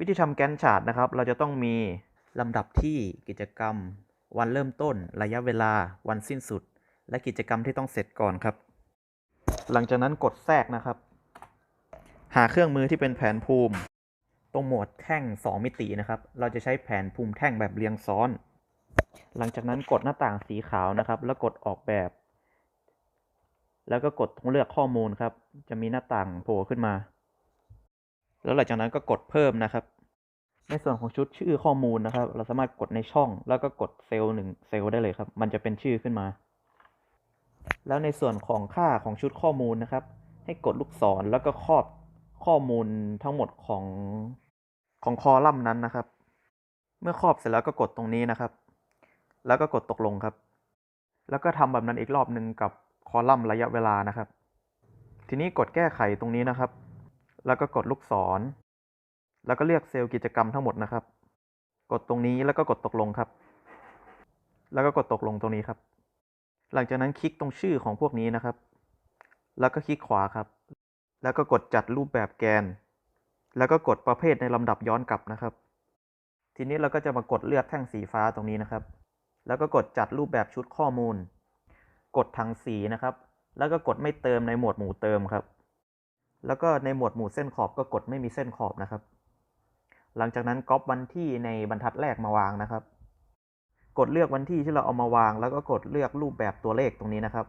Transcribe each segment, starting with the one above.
วิธีทำแกนชาร์ตนะครับ เราจะต้องมีลำดับที่กิจกรรม วันเริ่มต้น ระยะเวลา วันสิ้นสุด และกิจกรรมที่ต้องเสร็จก่อนครับ หลังจากนั้นกดแทรกนะครับ หาเครื่องมือที่เป็นแผนภูมิ ตรงโหมดแท่ง 2 มิตินะครับ เราจะใช้แผนภูมิแท่งแบบเรียงซ้อน หลังจากนั้นกดหน้าต่างสีขาวนะครับ แล้วกดออกแบบ แล้วก็กดตรงเลือกข้อมูลครับ จะมีหน้าต่างโผล่ขึ้นมา แล้วหลังจากนั้นก็กดเพิ่มนะครับ ในส่วนของชุดชื่อข้อมูลนะครับ เราสามารถกดในช่อง แล้วก็กดเซลล์หนึ่งเซลล์ได้เลยครับ มันจะเป็นชื่อขึ้นมา แล้วในส่วนของค่าของชุดข้อมูลนะครับ ให้กดลูกศรแล้วก็ครอบข้อมูลทั้งหมดของของคอลัมน์นั้นนะครับ เมื่อครอบเสร็จแล้วก็กดตรงนี้นะครับ แล้วก็กดตกลงครับ แล้วก็ทำแบบนั้นอีกรอบหนึ่งกับคอลัมน์ระยะเวลานะครับ ทีนี้กดแก้ไขตรงนี้นะครับ แล้วก็กดลูกศร แล้วก็เลือกเซลล์กิจกรรมทั้งหมดนะครับ กดตรงนี้แล้วก็กดตกลงครับ แล้วก็กดตกลงตรงนี้ครับ หลังจากนั้นคลิกตรงชื่อของพวกนี้นะครับ แล้วก็คลิกขวาครับ แล้วก็กดจัดรูปแบบแกน แล้วก็กดประเภทในลำดับย้อนกลับนะครับ ทีนี้เราก็จะมากดเลือกแท่งสีฟ้าตรงนี้นะครับ แล้วก็กดจัดรูปแบบชุดข้อมูล กดถังสีนะครับ แล้วก็กดไม่เติมในหมวดหมู่เติมครับ แล้วก็ในหมวดหมู่เส้นขอบก็กดไม่มีเส้นขอบนะครับ หลังจากนั้นก๊อปวันที่ในบรรทัดแรกมาวางนะครับ กดเลือกวันที่ที่เราเอามาวาง แล้วก็กดเลือกรูปแบบตัวเลขตรงนี้นะครับ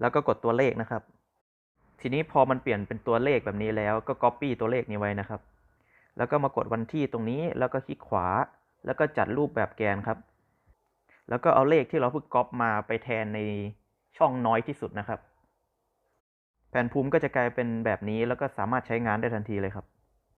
แล้วก็กดตัวเลขนะครับ ทีนี้พอมันเปลี่ยนเป็นตัวเลขแบบนี้แล้วก็ Copy ตัวเลขนี้ไว้นะครับ แล้วก็มากดวันที่ตรงนี้แล้วก็คลิกขวา แล้วก็จัดรูปแบบแกนครับ แล้วก็เอาเลขที่เราเพิ่งก๊อปมาไปแทนในช่องน้อยที่สุดนะครับ แผนภูมิก็จะกลายเป็นแบบนี้แล้วก็สามารถใช้งานได้ทันทีเลยครับ